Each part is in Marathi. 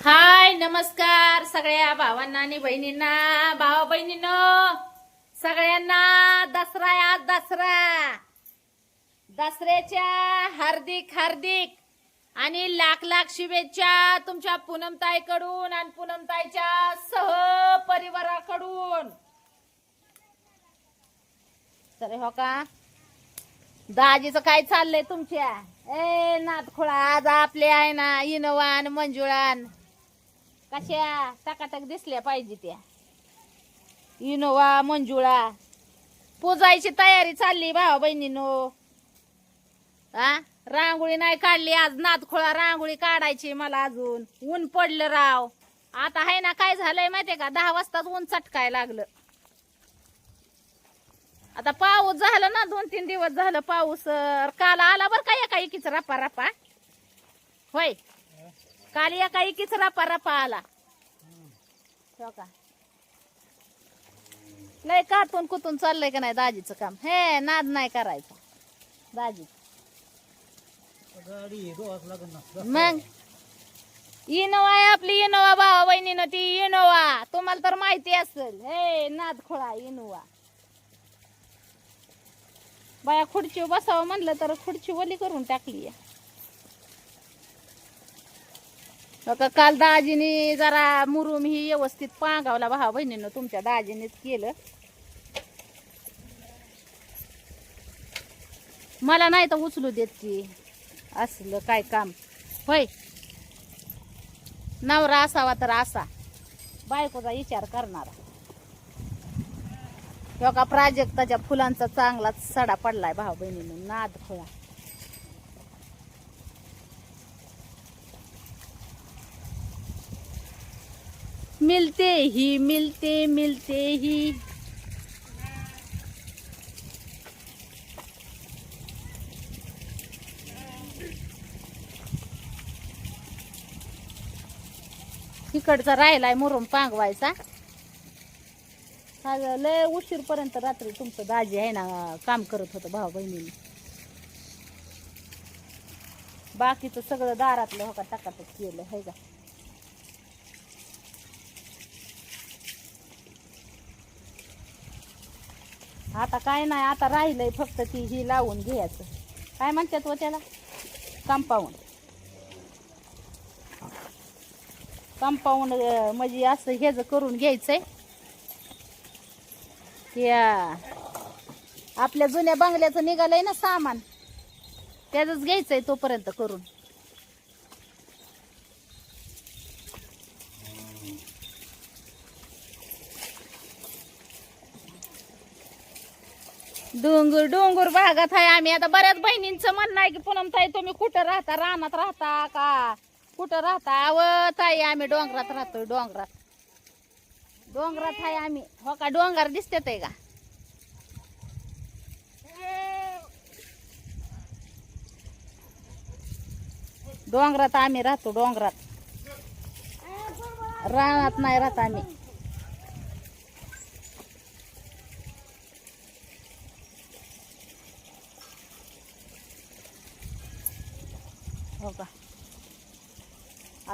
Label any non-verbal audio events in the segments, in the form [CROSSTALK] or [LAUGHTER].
हाय नमस्कार सगळ्या भावांना आणि बहिणींना भावा बहिणींनो सगळ्यांना दसरा आहे आज दसरा. दसऱ्याच्या हार्दिक हार्दिक आणि लाख लाख शुभेच्छा तुमच्या पूनमताईकडून आणि पूनमताईच्या सह परिवाराकडून तर हो का? दाजीचं काय चाललंय तुमच्या? ए नातखोळा आज आपले आहे ना इनोवान मंजुळान. कशा टकाटक दिसल्या पाहिजे त्या. इनोवा मंजुळा पूजायची तयारी चालली भावा बहिणीनो. हा रांगोळी नाही काढली आज नातखोळा रांगोळी काढायची मला अजून. ऊन पडलं राव. आता आहे ना काय झालंय माहितीये का? दहा वाजताच ऊन चटकाय लागलं. आता पाऊस झाला ना दोन तीन दिवस झालं पाऊस. काल आला बर का एका एकीच रप्पा रप्पा होय. काल एका एकीच रपा रपा आला. हो का? लय कातून कुतून चाललंय का नाही दाजीचं काम? हे नाद नाही करायचा. दाजी. मग? इनोवा आहे आपली इनोवा भावा बहिणीनं ती इनोवा. तुम्हाला तर माहिती असेल. हे नाद खोळा इनोवा. बाया खुर्ची बसावं म्हणलं तर खुर्ची ओली करून टाकली का काल दाजीने जरा मुरुम ही व्यवस्थित पांगावला भावा बहिणीनं तुमच्या दाजीनेच केलं. मला नाही तर उचलू देत की. असलं काय काम? होय. नवरा असावा तर असा. बायकोचा विचार करणारा. ह्यो का प्राजक्ताच्या फुलांचा चांगलाच सडा पडलाय भाऊ बहिणीनं. नाद खोळा. मिलते ही मिलते मिलते ही. तिकडचा राहिलाय मुरुम पांगवायचा. हा लय उशीर पर्यंत रात्री तुमचं दाजी आहे ना काम करत होतं भाऊ बहिणीने. बाकीचं सगळं दारातलं हो का केलं हे का? आता काय नाही आता राहिलंय फक्त ती ही लावून घ्यायचं. काय म्हणतात व त्याला? कंपाऊंड. कंपाऊंड म्हणजे असं हेज करून घ्यायचंय त्या आपल्या जुन्या बंगल्याचं निघालंय ना सामान त्याच घ्यायचंय तोपर्यंत करून. डोंगर डोंगर भागात आहे आम्ही. आता बऱ्याच बहिणींचं म्हणणं आहे की पूनम ताई तुम्ही कुठं राहता? रानात राहता का? कुठं राहता? अव ताई आम्ही डोंगरात राहतोय डोंगरात. डोंगरात आहे आम्ही. हो का? डोंगर दिसतात आहे का? डोंगरात आम्ही राहतो डोंगरात. रानात नाही राहत आम्ही.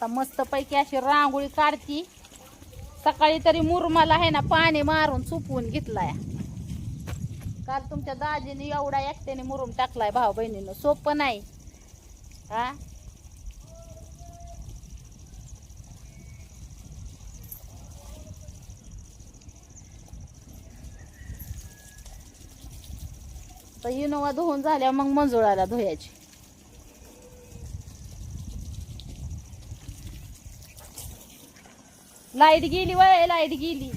आता मस्त पैकी अशी रांगोळी काढती. सकाळी तरी मुरमाला आहे ना पाणी मारून चुपवून घेतलाय. काल तुमच्या दाजीने एवढा एकट्याने मुरुम टाकलाय भाऊ बहिणीनं. सोपं नाही. हा? तर इनोवा धुवून झाल्या मग मंजुळाला धुयाची लाइट गेली वय लाइट गेली.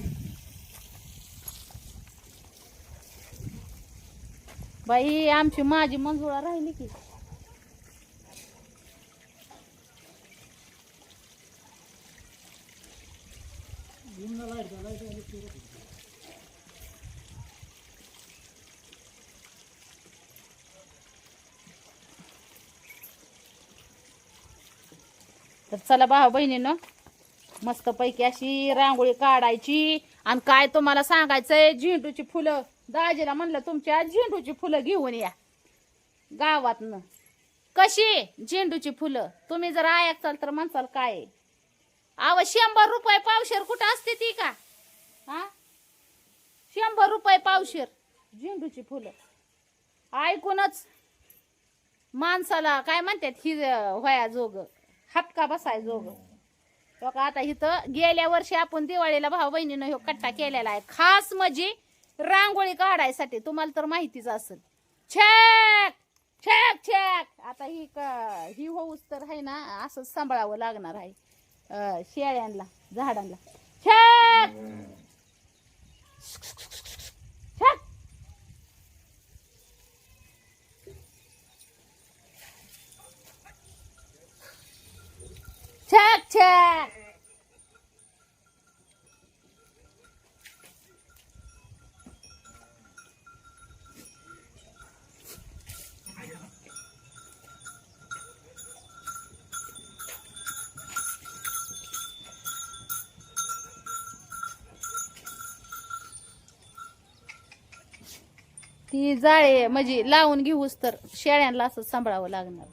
बाई आमची माझी मंजुळा राहिली की. तर चला भाऊ बहिणीनं मस्त पैकी अशी रांगोळी काढायची. आणि काय तुम्हाला सांगायचंय झेंडूची फुलं. दाजीला म्हणलं तुमच्या झेंडूची फुलं घेऊन या. गावातनं. कशी? झेंडूची फुलं? तुम्ही जर ऐकताल तर म्हणसाल काय? अव शंभर रुपये पावशेर कुठं असते ती का? हा? शंभर रुपये पावशेर? झेंडूची फुलं. ऐकूनच माणसाला काय म्हणतात ही व्हाया जोग. हातका बसाय जोग. तो का आता इथं गेल्या वर्षी आपण दिवाळीला भाऊ बहिणीनं ह्यो कट्टा केलेला आहे. खास म्हणजे रांगोळी काढायसाठी तुम्हाला तर माहितीच असेल. छेक! छेक छेक! आता ही का ही होऊस तर आहे ना असंच सांभाळावं लागणार आहे. शेळ्यांना झाडांना छेक! छेक ती जाळे म्हणजे लावून घेऊस तर शेळ्यांना असं सांभाळावं लागणार.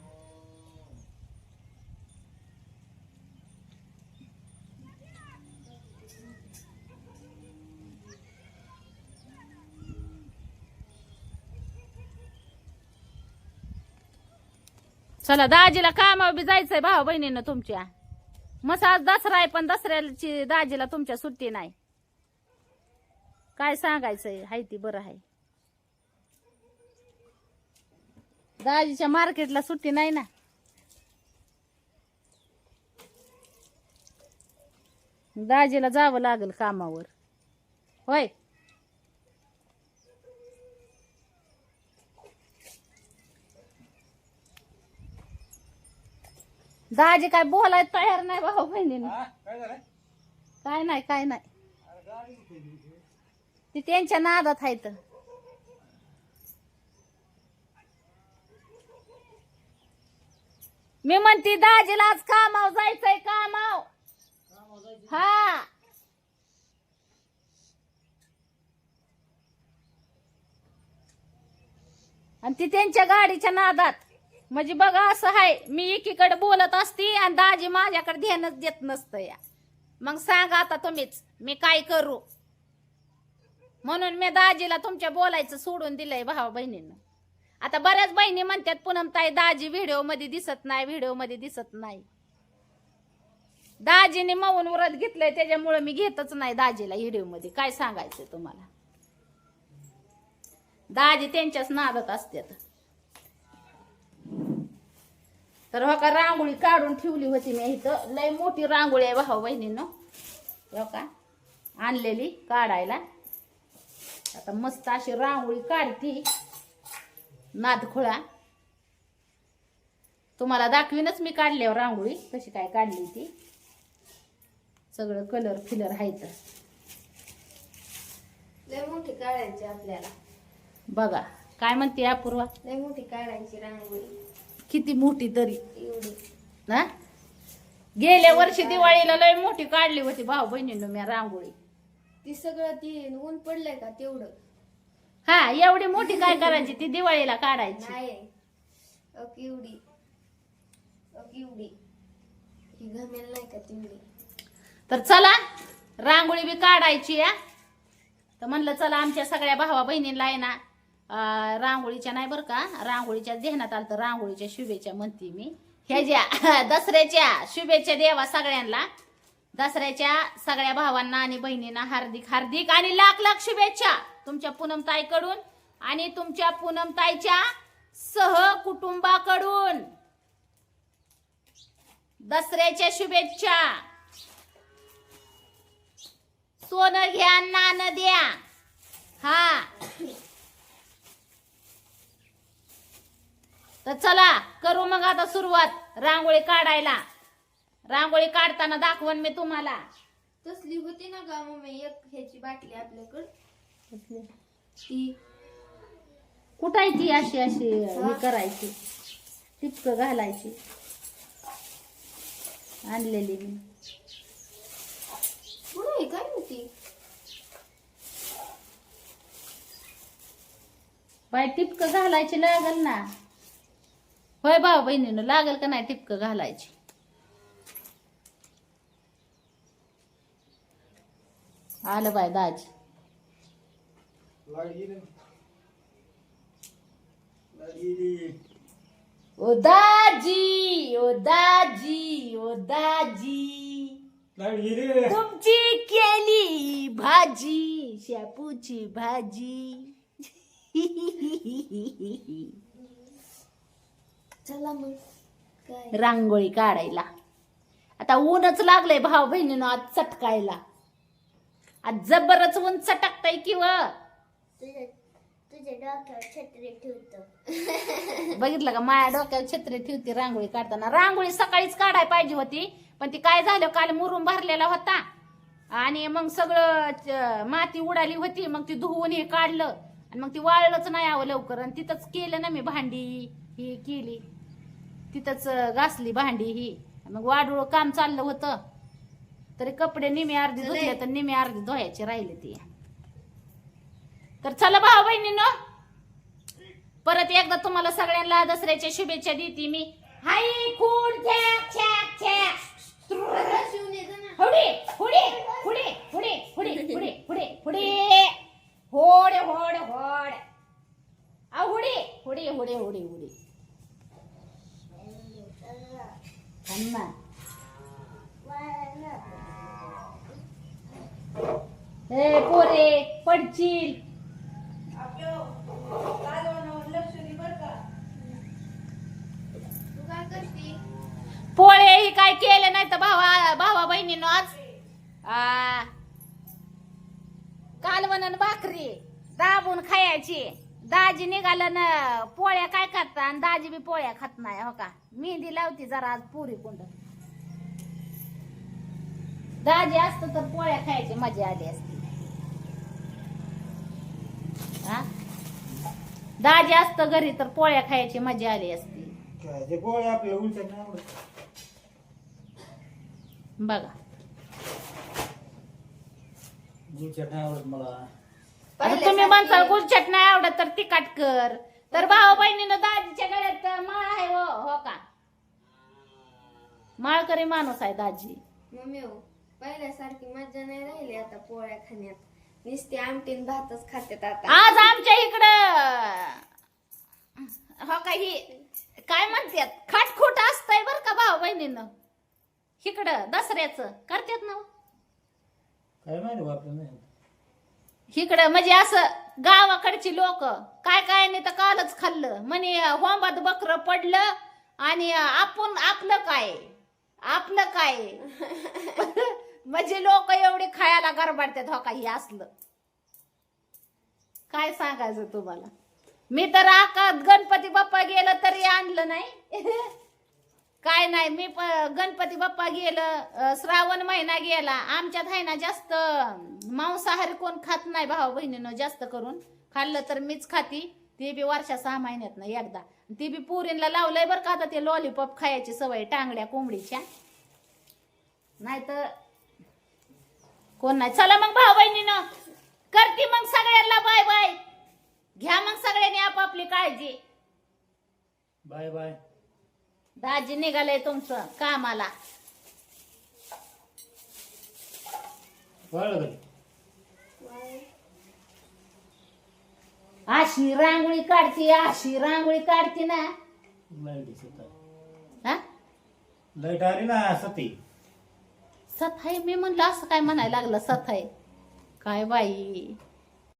चला दाजीला कामावर बी जायचंय भाऊ बहिणीनं तुमच्या. मस आज दसरा आहे पण दसऱ्याची दाजीला तुमच्या सुट्टी नाही. काय सांगायचंय? हाय ती बरं आहे. दाजीच्या मार्केटला सुट्टी नाही ना. दाजीला जावं लागेल कामावर. होय? दाजी काय बोलाय तयार नाही भाऊ बहिणीनं. काय नाही काय नाही. ती त्यांच्या नादात आहेत मी म्हणते दाजीला आज कामाव जायचंय कामाव हा. आणि ती त्यांच्या गाडीच्या नादात. म्हणजे बघा असं आहे मी एकीकडे बोलत असती आणि दाजी माझ्याकडे ध्यानच देत नसतं या. मग सांगा आता तुम्हीच मी काय करू? म्हणून मी दाजीला तुमच्या बोलायचं सोडून दिलंय भावा बहिणीनं. आता बऱ्याच बहिणी म्हणतात पूनम ताई दाजी व्हिडिओमध्ये दिसत नाही व्हिडिओमध्ये दिसत नाही. दाजीने मऊन व्रत घेतलंय त्याच्यामुळे मी घेतच नाही दाजीला व्हिडिओमध्ये काय सांगायचं तुम्हाला? दाजी त्यांच्याच नादात असतात तर हो का रांगोळी काढून ठेवली होती मी इथं. लय मोठी रांगोळी आहे भाऊ बहिणीनं. हो का आणलेली काढायला. आता मस्त अशी रांगोळी काढती. नादखोळा. तुम्हाला दाखवीनच मी काढल्यावर रांगोळी कशी काय काढली ती. सगळं कलर फिलर आहेत लय मोठी काढायची आपल्याला. बघा काय म्हणते अपूर्वा? लय मोठी काढायची रांगोळी. किती मोठी तरी. एवढी ना गेल्या वर्षी दिवाळीला लय मोठी काढली होती भाऊ बहिणीनं मी रांगोळी. ती सगळं ती ऊन पडलंय का तेवढं? हा एवढी मोठी काय करायची? ती दिवाळीला काढायची. नाही. अक एवढी. अक एवढी. ही घमेल नाही का तेवढी? तर चला रांगोळी बी काढायची या तर म्हणलं चला आमच्या सगळ्या भावा बहिणींना आहे ना रांगोळीच्या नाही बरं का रांगोळीच्या ध्यानात आलं तर रांगोळीच्या शुभेच्छा म्हणते मी. ह्या ज्या [LAUGHS] दसऱ्याच्या शुभेच्छा देवा सगळ्यांना. दसऱ्याच्या सगळ्या भावांना आणि बहिणींना हार्दिक हार्दिक आणि लाख लाख शुभेच्छा तुमच्या पूनमताईकडून आणि तुमच्या पूनमताईच्या सह कुटुंबाकडून दसऱ्याच्या शुभेच्छा. सोनं घ्या नाणं द्या. हा. तर चला करू मग आता सुरुवात रांगोळी काढायला. रांगोळी काढताना दाखवण मी तुम्हाला. तसली होती ना का मम्मी एक ह्याची बाटली आपल्याकडं. ती. अशी अशी ही करायची? टिपक घालायची. आणलेली मी. कुठं आहे काय होती बाय टिपक घालायची लागल ना. होय भाऊ बहिणीनं लागल का नाही टिपक घालायची. आलं बाय दाजी. ओ दाजी ओ दाजी ओ दाजी. तुमची केली भाजी शेपूची भाजी. [LAUGHS] चला मग. काय? रांगोळी काढायला. आता ऊनच लागलंय भाऊ बहिणीनं आज चटकायला. आज जबरच ऊन चटकताय किंवा तुझ्या तुझ्या डोक्यावर छत्री ठेवतो. बघितलं का? माया डोक्यात छत्री ठेवती रांगोळी काढताना. रांगोळी सकाळीच काढायला पाहिजे होती पण ती काय झालं? काल मुरुम भरलेला होता. आणि मग सगळं च- माती उडाली होती. मग ती धुवून हे काढलं. आणि मग ती वाळलंच नाही यावं लवकर. आणि तिथंच केलं ना मी भांडी ही केली. तिथंच घासली भांडी ही. मग वाडूळ काम चाललं होतं. तरी कपडे निमे अर्धी धुतले तर निमे अर्धी धुवायचे राहिले ते. तर चला भाऊ बहिणीनं. परत एकदा तुम्हाला सगळ्यांना दसऱ्याच्या शुभेच्छा देते मी. हाय खून छॅक छॅक छॅक. शिवून येतो ना पुढे पुढे पुढे पुढे पुढे पुढे पुढे पुढे होड होड होड. आ हुडे हुडे हुडे हुडे हुडे. अण्णा ए पोरे पडशील. तू काय करते? पोळे ही काय केले नाही तर भावा भावा बहिणीनं आज आ, कालवण आणि भाकरी दाबून खायची. दाजी निघालं ना पोळ्या काय खात आणि दाजी बी पोळ्या खात नाही हो का? मेहंदी लावती जरा आज पुरी कुंड. दाजी असत तर पोळ्या खायची मजा आली असती. हा? दाजी असत घरी तर पोळ्या खायची मजा आली असती. उलट्या बघा. उलट्या नाही आवडत मला. आता तुम्ही म्हणता गुलचट नाही आवडत तर तिखट कर. तर भाऊ बहिणीनं दाजीच्या गळ्यात माळ आहे हो हो का? माळकरी माणूस आहे दाजी. मम्मी हो पहिल्यासारखी मजा नाही राहिली आता पोळ्या खाण्यात. नुसती आमटीन भातच खात्यात आता. आज आमच्या इकडं. हो का ही काय म्हणतात खाटखुट असतंय बर का भाऊ बहिणीनं इकडं दसऱ्याचं. करतात ना हो? काय माहिती आपल्याला नाही. इकडं म्हणजे असं गावाकडची लोक. काय काय नाही तर कालच खाल्लं. म्हणे होंबात बकर पडलं आणि आपण आपलं काय? आपलं काय? [LAUGHS] म्हणजे लोक एवढे खायला गरबाडतात हो काही असलं. काय सांगायचं तुम्हाला? मी तर आका गणपती बाप्पा गेलं तरी आणलं नाही. [LAUGHS] काय नाही मी गणपती बाप्पा गेलं श्रावण महिना गेला आमच्यात आहे ना जास्त मांसाहारी कोण खात नाही भाऊ बहिणीनं जास्त करून. खाल्लं तर मीच खाती ते बी वर्षा सहा महिन्यात ना एकदा. ती बी पुरीला लावलंय बरं का आता ते लॉलीपॉप खायची सवय टांगड्या कोंबडीच्या. नाही तर कोण नाही. चला मग भाऊ बहिणीनं. करते मग सगळ्यांना बाय बाय घ्या मग सगळ्यांनी आपापली काळजी. बाय बाय दाजी निघालंय तुमचं कामाला. का? अशी रांगोळी काढती अशी रांगोळी काढती ना. लाइट आहे. हा? लाइट आली ना सती. सथाई मी म्हणलं असं काय म्हणायला लागलं सथाई काय बाई.